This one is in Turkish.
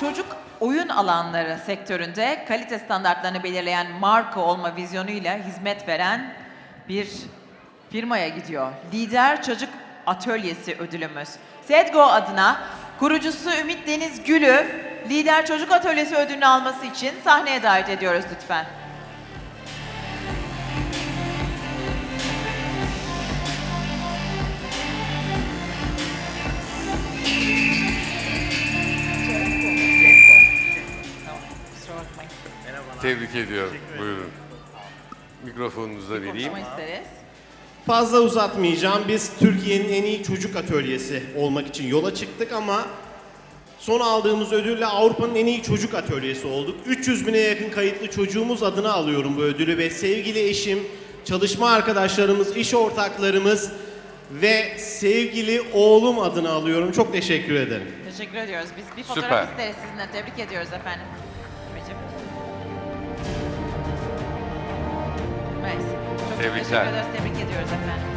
çocuk oyun alanları sektöründe kalite standartlarını belirleyen marka olma vizyonuyla hizmet veren bir firmaya gidiyor. Lider Çocuk Atölyesi ödülümüz. Sedgo adına kurucusu Ümit Deniz Gül'ü Lider Çocuk Atölyesi ödülünü alması için sahneye davet ediyoruz lütfen. Tebrik ediyorum. Buyurun. Mikrofonunuzu da vereyim. Konuşma isteriz. Fazla uzatmayacağım. Biz Türkiye'nin en iyi çocuk atölyesi olmak için yola çıktık ama son aldığımız ödülle Avrupa'nın en iyi çocuk atölyesi olduk. 300 bine yakın kayıtlı çocuğumuz adına alıyorum bu ödülü ve sevgili eşim, çalışma arkadaşlarımız, iş ortaklarımız ve sevgili oğlum adına alıyorum. Çok teşekkür ederim. Teşekkür ediyoruz. Biz bir fotoğraf Süper. isteriz sizinle. Tebrik ediyoruz efendim. Tebrikler. teşekkür ederiz. Tebrik ediyoruz efendim.